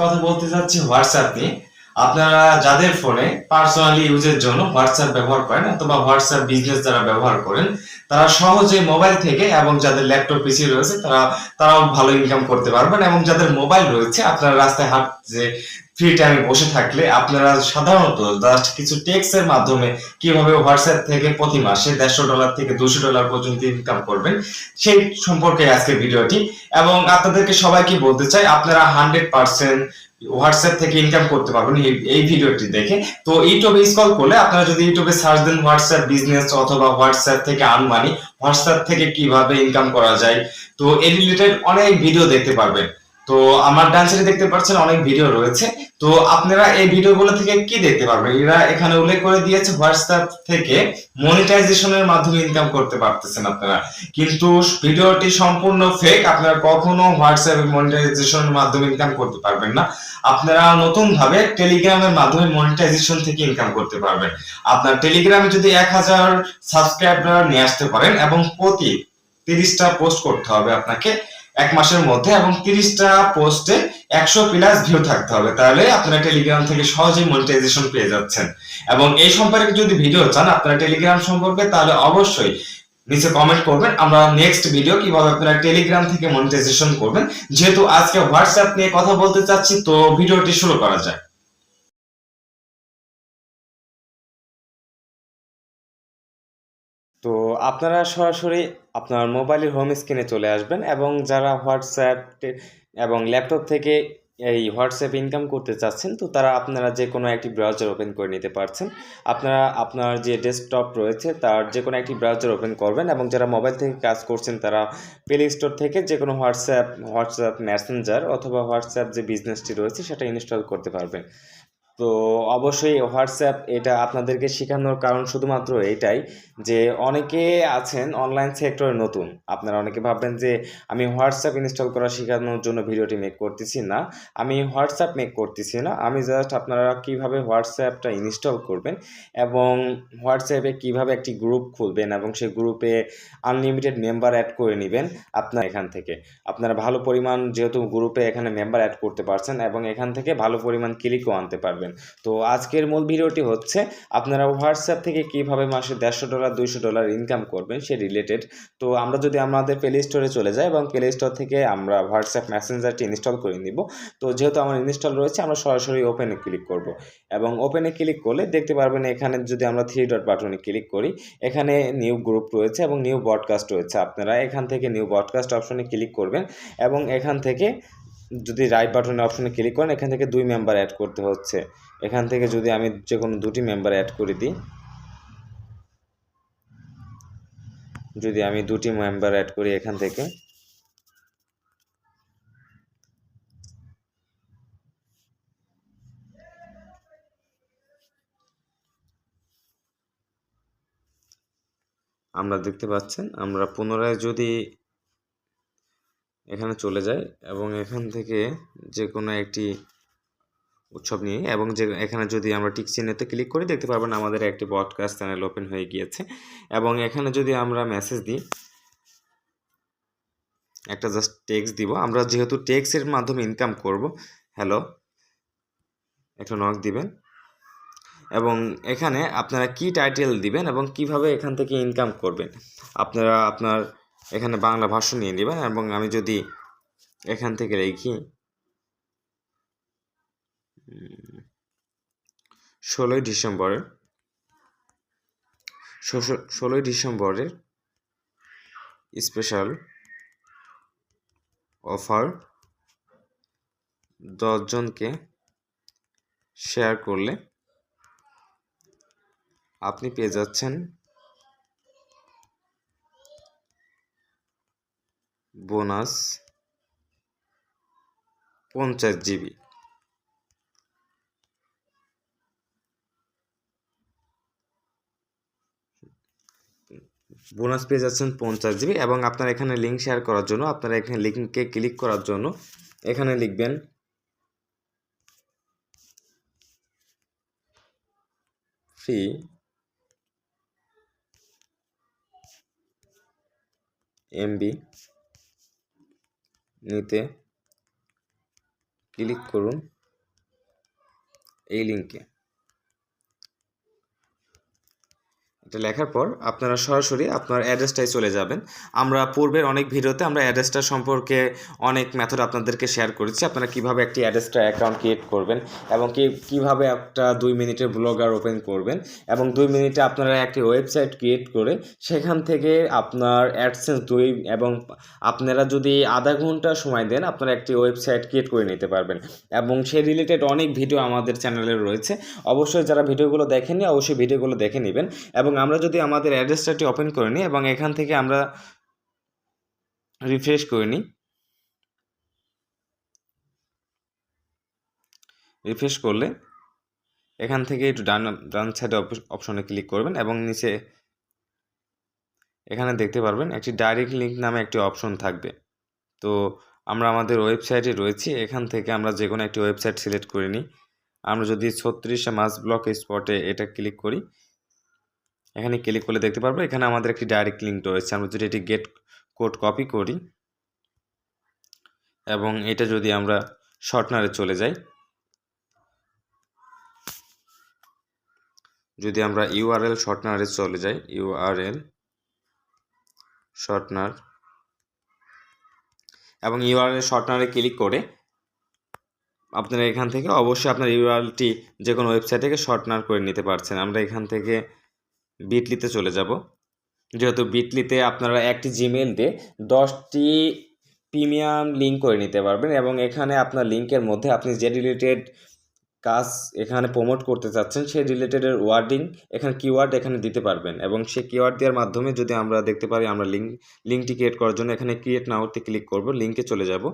কথা বলতে চাচ্ছি হোয়াটসঅ্যাপ নিয়ে। আপনারা যাদের ফোনে পার্সোনালি ইউজের জন্য হোয়াটসঅ্যাপ ব্যবহার করেন অথবা হোয়াটসঅ্যাপ বিজনেস যারা ব্যবহার করেন, তারা সহজে মোবাইল থেকে এবং যাদের ল্যাপটপ পিসি রয়েছে, তারা, তারাও ভালো ইনকাম করতে পারবেন এবং যাদের মোবাইল রয়েছে, আপনারা রাস্তায় হাঁট যে ফ্রি টাইমে বসে থাকলে আপনারা সাধারণত জাস্ট কিছু টেক্স এর মাধ্যমে কীভাবে হোয়াটসঅ্যাপ থেকে প্রতি মাসে দেড়শো ডলার থেকে দুশো ডলার পর্যন্ত ইনকাম করবেন, সেই সম্পর্কে আজকের ভিডিওটি। এবং আপনাদেরকে সবাইকে বলতে চাই, আপনারা হান্ড্রেড পার্সেন্ট হোয়াটসঅ্যাপ থেকে ইনকাম করতে পারবেন এই- ভিডিওটি দেখে। তো ইউটিউবে স্কল করলে আপনারা যদি ইউটিউবে সার্চ দেন হোয়াটসঅ্যাপ বিজনেস অথবা হোয়াটসঅ্যাপ থেকে আর্ন মানি হোয়াটসঅ্যাপ থেকে কীভাবে ইনকাম করা যায়, তো এই রিলেটেড অনেক ভিডিও দেখতে পারবেন। তো আমার ডান সাইডে দেখতে পাচ্ছেন অনেক ভিডিও রয়েছে। তো আপনারা এই ভিডিওগুলো থেকে কি দেখতে পারবেন? এরা এখানে উল্লেখ করে দিয়েছে হোয়াটসঅ্যাপ থেকে মনিটাইজেশনের মাধ্যমে ইনকাম করতে পারতেছেন আপনারা। কিন্তু ভিডিওটি সম্পূর্ণ ফেক আপনারা কখনো হোয়াটসঅ্যাপ মনিটাইজেশনের মাধ্যমে ইনকাম করতে পারবেন না। আপনারা নতুন ভাবে টেলিগ্রামের মাধ্যমে মনিটাইজেশন থেকে ইনকাম করতে পারবেন। আপনার টেলিগ্রামে যদি এক হাজার সাবস্ক্রাইবার নিয়ে আসতে পারেন এবং প্রতি তিরিশটা পোস্ট করতে হবে আপনাকে। এক মাসের মধ্যে এবং তিরিশটা পোস্টে একশো প্লাস ভিউ থাকতে হবে। তাহলে আপনারা টেলিগ্রাম থেকে সহজেই মনিটাইজেশন পেয়ে যাচ্ছেন। এবং এই সম্পর্কে যদি ভিডিও চান আপনারা টেলিগ্রাম সম্পর্কে, তাহলে অবশ্যই নিচে কমেন্ট করবেন। আমরা নেক্সট ভিডিও কীভাবে আপনারা টেলিগ্রাম থেকে মনিটাইজেশন করবেন। যেহেতু আজকে হোয়াটসঅ্যাপ নিয়ে কথা বলতে চাচ্ছি, তো ভিডিওটি শুরু করা যায় তো আপনারা সরাসরি আপনার মোবাইলের হোম স্ক্রিনে চলে আসবেন এবং যারা হোয়াটসঅ্যাপ এবং ল্যাপটপ থেকে এই হোয়াটসঅ্যাপ ইনকাম করতে চাচ্ছেন, তো তারা আপনারা যে কোনো একটি ব্রাউজার ওপেন করে নিতে পারছেন। আপনারা, আপনার যে ডেস্কটপ রয়েছে, তার যে কোনো একটি ব্রাউজার ওপেন করবেন এবং যারা মোবাইল থেকে কাজ করছেন, তারা প্লে স্টোর থেকে যে কোনো হোয়াটসঅ্যাপ হোয়াটসঅ্যাপ মেসেঞ্জার অথবা হোয়াটসঅ্যাপ যে বিজনেসটি রয়েছে, সেটা ইনস্টল করতে পারবেন। তো অবশ্যই হোয়াটসঅ্যাপ এটা আপনাদেরকে শেখানোর কারণ শুধুমাত্র এটাই যে অনেকে আছেন অনলাইন সেক্টরে নতুন। আপনারা অনেকে ভাববেন যে আমি হোয়াটসঅ্যাপ ইনস্টল করা শেখানোর জন্য ভিডিওটি মেক করতেছি না। আমি হোয়াটসঅ্যাপ মেক করতেছি না। আমি জাস্ট আপনারা কীভাবে হোয়াটসঅ্যাপটা ইনস্টল করবেন এবং হোয়াটসঅ্যাপে কীভাবে একটি গ্রুপ খুলবেন এবং সেই গ্রুপে আনলিমিটেড মেম্বার অ্যাড করে নেবেন আপনার এখান থেকে। আপনারা ভালো পরিমাণ যেহেতু গ্রুপে এখানে মেম্বার অ্যাড করতে পারছেন এবং এখান থেকে ভালো পরিমাণ ক্লিকও আনতে পারবেন। তো আজকের মূল ভিডিওটি হচ্ছে, আপনারা হোয়াটসঅ্যাপ থেকে কীভাবে মাসে দেড়শো ডলার, দুইশো ডলার ইনকাম করবেন সে রিলেটেড তো আমরা যদি আমাদের প্লে স্টোরে চলে যাই এবং প্লে স্টোর থেকে আমরা হোয়াটসঅ্যাপ মেসেঞ্জারটি ইনস্টল করে নিব। তো যেহেতু আমার ইনস্টল রয়েছে, আমরা সরাসরি ওপেনে ক্লিক করব। এবং ওপেনে ক্লিক করলে দেখতে পারবেন এখানে যদি আমরা থ্রি ডট বাটনে ক্লিক করি, এখানে নিউ গ্রুপ রয়েছে এবং নিউ ব্রডকাস্ট রয়েছে। আপনারা এখান থেকে নিউ ব্রডকাস্ট অপশনে ক্লিক করবেন এবং এখান থেকে যদি রাইট বাটনে অপশনে ক্লিক করেন, এখান থেকে দুই মেম্বার অ্যাড করতে হচ্ছে। এখান থেকে যদি আমি যে কোনো দুটি মেম্বার অ্যাড করে দিই, যদি আমি দুটি মেম্বার অ্যাড করি এখান থেকে, আমরা দেখতে পাচ্ছেন, আমরা পুনরায় যদি এখানে চলে যায় এবং এখান থেকে যে কোনো একটি উৎসব নিয়ে এবং যে এখানে যদি আমরা টিক চিহ্নতে ক্লিক করি, দেখতে পারবেন আমাদের একটি পডকাস্ট চ্যানেল ওপেন হয়ে গিয়েছে এবং এখানে যদি আমরা মেসেজ দিই, একটা জাস্ট টেক্সট দিব। আমরা যেহেতু টেক্সের মাধ্যমে ইনকাম করব হ্যালো একটা নক দিবেন এবং এখানে আপনারা কি টাইটেল দিবেন এবং কীভাবে এখান থেকে ইনকাম করবেন। আপনারা আপনার এখানে বাংলা ভাষ্য নিয়ে নেবেন এবং আমি যদি এখান থেকে লিখি ষোলোই ডিসেম্বরের ষোলোই ডিসেম্বরের স্পেশাল অফার দশজনকে শেয়ার করলে আপনি পেয়ে যাচ্ছেন বোনাস পঞ্চাশ জিবি। বোনাস পেয়ে যাচ্ছেন পঞ্চাশ জিবি এবং আপনার এখানে লিঙ্ক শেয়ার করার জন্য, আপনারা এখানে লিঙ্কে ক্লিক করার জন্য এখানে লিখবেন ফ্রি এমবি নিতে ক্লিক করুন এই লিঙ্কে এটা লেখার পর আপনারা সরাসরি আপনার অ্যাড্রেসটাই চলে যাবেন। আমরা পূর্বের অনেক ভিডিওতে আমরা অ্যাড্রেসটা সম্পর্কে অনেক মেথড আপনাদেরকে শেয়ার করেছি। আপনারা কীভাবে একটি অ্যাড্রেসটা অ্যাকাউন্ট ক্রিয়েট করবেন এবং কি, কীভাবে একটা দুই মিনিটের ব্লগার ওপেন করবেন এবং দুই মিনিটে আপনারা একটি ওয়েবসাইট ক্রিয়েট করে সেখান থেকে আপনার অ্যাডসেন্স দুই এবং আপনারা যদি আধা ঘণ্টা সময় দেন আপনারা একটি ওয়েবসাইট ক্রিয়েট করে নিতে পারবেন এবং সেই রিলেটেড অনেক ভিডিও আমাদের চ্যানেলে রয়েছে। অবশ্যই যারা ভিডিওগুলো দেখেননি অবশ্যই ভিডিওগুলো দেখে নেবেন এবং আমরা যদি আমাদের অ্যাড্রেসটাটি ওপেন করে নিই এবং এখান থেকে আমরা রিফ্রেশ করে নিই। রিফ্রেশ করলে এখান থেকে একটু ডান ডান সাইডে অপশনে ক্লিক করবেন এবং নিচে এখানে দেখতে পারবেন একটি ডাইরেক্ট লিঙ্ক নামে একটি অপশন থাকবে। তো আমরা আমাদের ওয়েবসাইটে রয়েছি, এখান থেকে আমরা যে কোনো একটি ওয়েবসাইট সিলেক্ট করে নিই। আমরা যদি ছত্রিশে মাস ব্লক স্পটে এটা ক্লিক করি এখানে ক্লিক করলে দেখতে পারব, এখানে আমাদের একটি ডাইরেক্ট লিঙ্ক রয়েছে। আমরা যদি এটি গেট কোড কপি করি এবং এটা যদি আমরা শর্টনারে চলে যাই, যদি আমরা ইউআরএল শর্টনারে চলে যাই ইউআরএল শর্টনার এবং ইউআরএল শর্টনারে ক্লিক করে আপনারা এখান থেকে অবশ্যই আপনার ইউআরএলটি যে কোনো ওয়েবসাইট থেকে শর্টনার করে নিতে পারছেন। আমরা এখান থেকে বিটলিতে চলে যাব। যেহেতু বিটলিতে আপনারা একটি জিমেল দিয়ে দশটি প্রিমিয়াম লিঙ্ক করে নিতে পারবেন এবং এখানে আপনার লিঙ্কের মধ্যে আপনি যে রিলেটেড কাজ এখানে প্রমোট করতে চাচ্ছেন, সেই রিলেটেডের ওয়ার্ডিং এখানে কিওয়ার্ড এখানে দিতে পারবেন এবং সেই কিওয়ার্ড দেওয়ার মাধ্যমে যদি আমরা দেখতে পারি আমরা লিঙ্ক লিঙ্কটি ক্রিয়েট করার জন্য এখানে ক্রিয়েট নাওতে ক্লিক করব লিঙ্কে চলে যাব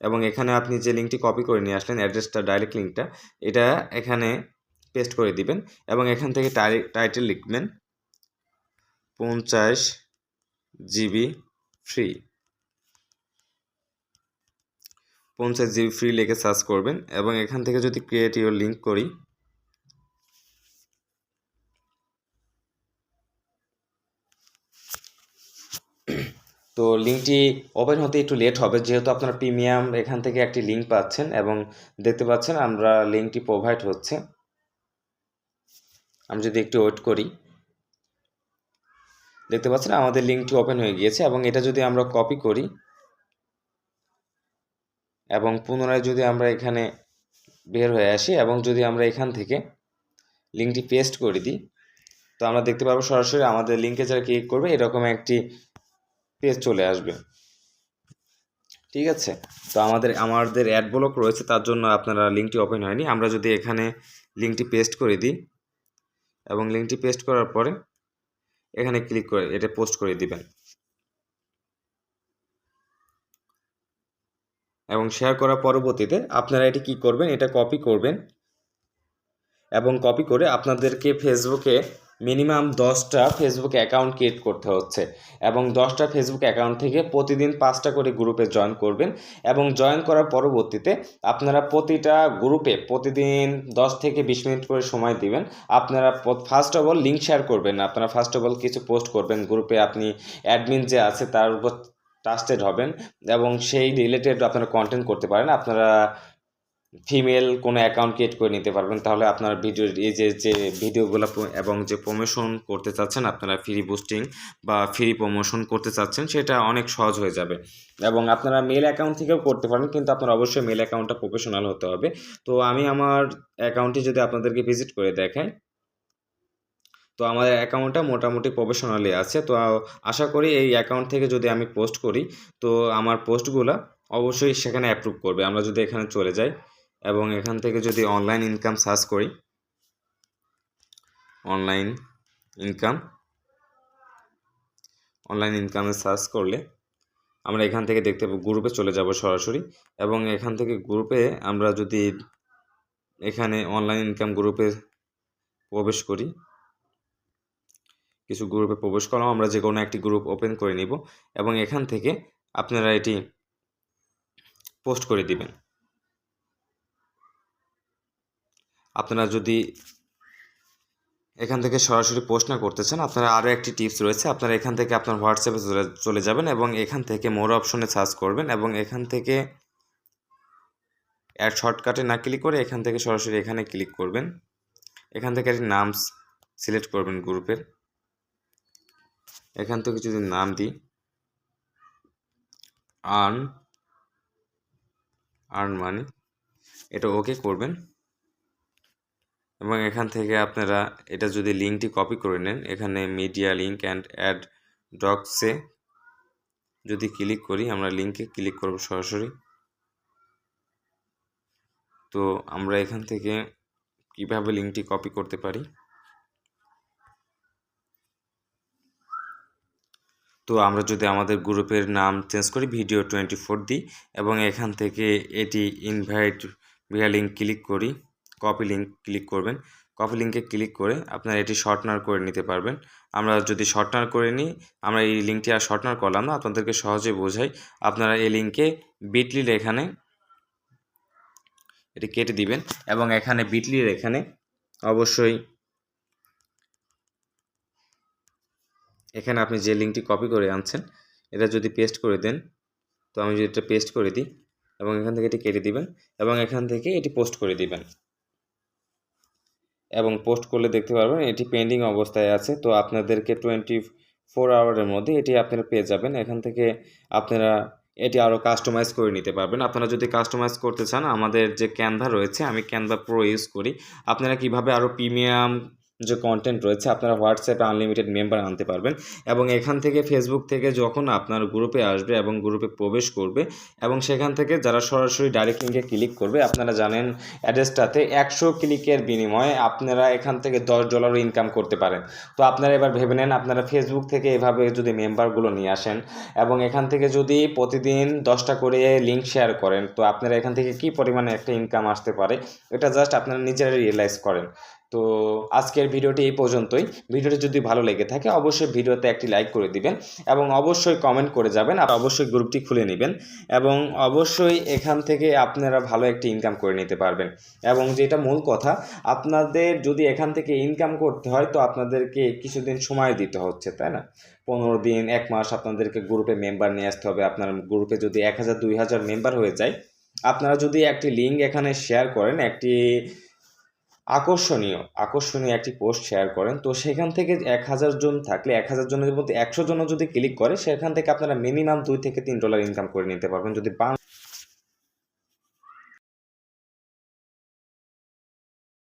এবং এখানে আপনি যে লিঙ্কটি কপি করে নিয়ে আসলেন অ্যাড্রেসটা ডাইরেক্ট লিঙ্কটা এটা এখানে পেস্ট করে দিবেন এবং এখান থেকে টাইটেল লিখবেন পঞ্চাশ জিবি ফ্রি পঞ্চাশ জিবি ফ্রি লিখে সার্চ করবেন এবং এখান থেকে যদি ক্রিয়েট ইউর লিঙ্ক করি, তো লিঙ্কটি ওপেন হতে একটু লেট হবে, যেহেতু আপনারা প্রিমিয়াম এখান থেকে একটি লিঙ্ক পাচ্ছেন এবং দেখতে পাচ্ছেন আমরা লিঙ্কটি প্রোভাইড হচ্ছে। আমি যদি একটু ওয়েট করি। দেখতে পাচ্ছেন আমাদের লিঙ্কটি ওপেন হয়ে গিয়েছে এবং এটা যদি আমরা কপি করি এবং পুনরায় যদি আমরা এখানে বের হয়ে আসি এবং যদি আমরা এখান থেকে লিঙ্কটি পেস্ট করে দিই, তো আমরা দেখতে পারব সরাসরি আমাদের লিঙ্কে যারা ক্লিক করবে, এরকম একটি পেজ চলে আসবে। ঠিক আছে? তো আমাদের আমাদের অ্যাড ব্লক রয়েছে, তার জন্য আপনারা লিঙ্কটি ওপেন হয়নি। আমরা যদি এখানে লিঙ্কটি পেস্ট করে দিই এবং লিঙ্কটি পেস্ট করার পরে এখানে ক্লিক করে এটা পোস্ট করে দিবেন। এবং শেয়ার করার পরবর্তীতে আপনারা এটি কি করবেন? এটা কপি করবেন এবং কপি করে আপনাদেরকে ফেসবুকে মিনিমাম দশটা ফেসবুক অ্যাকাউন্ট ক্রিয়েট করতে হচ্ছে এবং দশটা ফেসবুক অ্যাকাউন্ট থেকে প্রতিদিন পাঁচটা করে গ্রুপে জয়েন করবেন এবং জয়েন করার পরবর্তীতে আপনারা প্রতিটা গ্রুপে প্রতিদিন দশ থেকে বিশ মিনিট করে সময় দিবেন। আপনারা first of all link share করবেন, আপনারা ফার্স্ট অফ অল কিছু পোস্ট করবেন গ্রুপে আপনি অ্যাডমিন যে আছে তার উপর ট্রাস্টেড হবেন এবং সেই রিলেটেড আপনারা কন্টেন্ট করতে পারেন। আপনারা ফিমেল কোনো অ্যাকাউন্ট ক্রিয়েট করে নিতে পারবেন, তাহলে আপনার ভিডিও এই যে যে ভিডিওগুলো এবং যে প্রমোশন করতে চাচ্ছেন, আপনারা ফ্রি বুস্টিং বা ফ্রি প্রমোশন করতে চাচ্ছেন, সেটা অনেক সহজ হয়ে যাবে। এবং আপনারা মেল অ্যাকাউন্ট থেকেও করতে পারেন, কিন্তু আপনার অবশ্যই মেল অ্যাকাউন্টটা প্রফেশনাল হতে হবে। তো আমি আমার অ্যাকাউন্টটি যদি আপনাদেরকে ভিজিট করে দেখাই, তো আমাদের অ্যাকাউন্টটা মোটামুটি প্রফেশনালি আছে। তো আশা করি এই অ্যাকাউন্ট থেকে যদি আমি পোস্ট করি, তো আমার পোস্টগুলো অবশ্যই সেখানে অ্যাপ্রুভ করবে। আমরা যদি এখানে চলে যাই এবং এখান থেকে যদি অনলাইন ইনকাম সার্চ করি অনলাইন ইনকাম অনলাইন ইনকামে সার্চ করলে আমরা এখান থেকে দেখতে পাবো গ্রুপে চলে যাব সরাসরি এবং এখান থেকে গ্রুপে আমরা যদি এখানে অনলাইন ইনকাম গ্রুপে প্রবেশ করি, কিছু গ্রুপে প্রবেশ করলাম, আমরা যে কোনো একটি গ্রুপ ওপেন করে নিব এবং এখান থেকে আপনারা এটি পোস্ট করে দিবেন। আপনারা যদি এখান থেকে সরাসরি পোস্ট না করতে চান, আপনারা আরও একটি টিপস রয়েছে। আপনারা এখান থেকে আপনার হোয়াটসঅ্যাপে চলে যাবেন এবং এখান থেকে মোর অপশনে সার্চ করবেন এবং এখান থেকে অ্যাড শর্টকাটে না ক্লিক করে এখান থেকে সরাসরি এখানে ক্লিক করবেন। এখান থেকে একটি নাম সিলেক্ট করবেন গ্রুপের এখান থেকে যদি নাম দিই আর্ন আর্ন মানি এটা ওকে করবেন। এবং এখান থেকে আপনারা এটা যদি লিঙ্কটি কপি করে নেন, এখানে মিডিয়া লিঙ্ক অ্যান্ড অ্যাড ডক্সে যদি ক্লিক করি, আমরা লিঙ্কে ক্লিক করব সরাসরি। তো আমরা এখান থেকে কীভাবে লিঙ্কটি কপি করতে পারি? তো আমরা যদি আমাদের গ্রুপের নাম চেঞ্জ করি ভিডিও টোয়েন্টি ফোর দিই এবং এখান থেকে এটি ইনভাইট ভিয়া লিঙ্ক ক্লিক করি। কপি লিঙ্ক ক্লিক করবেন। কপি লিঙ্কে ক্লিক করে আপনারা এটি শর্টনার করে নিতে পারবেন। আমরা যদি শর্টনার করে নিই, আমরা এই লিঙ্কটি আর শর্টনার করলাম না, আপনাদেরকে সহজে বোঝাই। আপনারা এই লিঙ্কে বিটলির এখানে এটি কেটে দিবেন এবং এখানে বিটলির এখানে অবশ্যই এখানে আপনি যে লিঙ্কটি কপি করে আনছেন, এটা যদি পেস্ট করে দেন, তো আমি যদি এটা পেস্ট করে দিই এবং এখান থেকে এটি কেটে দিবেন এবং এখান থেকে এটি পোস্ট করে দিবেন। এবং পোস্ট করলে দেখতে পারবেন এটি পেন্ডিং অবস্থায় আছে। তো আপনাদেরকে টোয়েন্টি ফোর আওয়ারের মধ্যে এটি আপনারা পেয়ে যাবেন। এখান থেকে আপনারা এটি আরও কাস্টমাইজ করে নিতে পারবেন। আপনারা যদি কাস্টমাইজ করতে চান, আমাদের যে ক্যানভা রয়েছে, আমি ক্যানভা প্রো ইউজ করি। আপনারা কীভাবে আরও প্রিমিয়াম যে কন্টেন্ট রয়েছে, আপনারা হোয়াটসঅ্যাপে আনলিমিটেড মেম্বার আনতে পারবেন এবং এখান থেকে ফেসবুক থেকে যখন আপনার গ্রুপে আসবে এবং গ্রুপে প্রবেশ করবে এবং সেখান থেকে যারা সরাসরি ডাইরেক্ট লিঙ্কে ক্লিক করবে, আপনারা জানেন অ্যাড্রেসটাতে একশো ক্লিকের বিনিময়ে আপনারা এখান থেকে দশ ডলারও ইনকাম করতে পারেন। তো আপনারা এবার ভেবে নেন, আপনারা ফেসবুক থেকে এভাবে যদি মেম্বারগুলো নিয়ে আসেন এবং এখান থেকে যদি প্রতিদিন দশটা করে লিঙ্ক শেয়ার করেন, তো আপনারা এখান থেকে কি পরিমাণে একটা ইনকাম আসতে পারে, এটা জাস্ট আপনারা নিজেরা রিয়েলাইজ করেন। তো আজকের ভিডিওটি এই পর্যন্তই। ভিডিওটি যদি ভালো লেগে থাকে, অবশ্যই ভিডিওতে একটি লাইক করে দিবেন এবং অবশ্যই কমেন্ট করে যাবেন। আর অবশ্যই গ্রুপটি খুলে নেবেন এবং অবশ্যই এখান থেকে আপনারা ভালো একটি ইনকাম করে নিতে পারবেন। এবং যেটা মূল কথা, আপনাদের যদি এখান থেকে ইনকাম করতে হয়, তো আপনাদেরকে কিছুদিন সময় দিতে হচ্ছে, তাই না? পনেরো দিন, এক মাস আপনাদেরকে গ্রুপে মেম্বার নিয়ে আসতে হবে। আপনার গ্রুপে যদি এক হাজার, দুই হাজার মেম্বার হয়ে যায়, আপনারা যদি একটি লিঙ্ক এখানে শেয়ার করেন, একটি আকর্ষণীয় আকর্ষণীয় একটি পোস্ট শেয়ার করেন। তো সেখান থেকে এক হাজার জন থাকলে, এক হাজার জনের মধ্যে একশো জনও যদি ক্লিক করে, সেখান থেকে আপনারা মিনিমাম দুই থেকে তিন ডলার ইনকাম করে নিতে পারবেন। যদি বাং-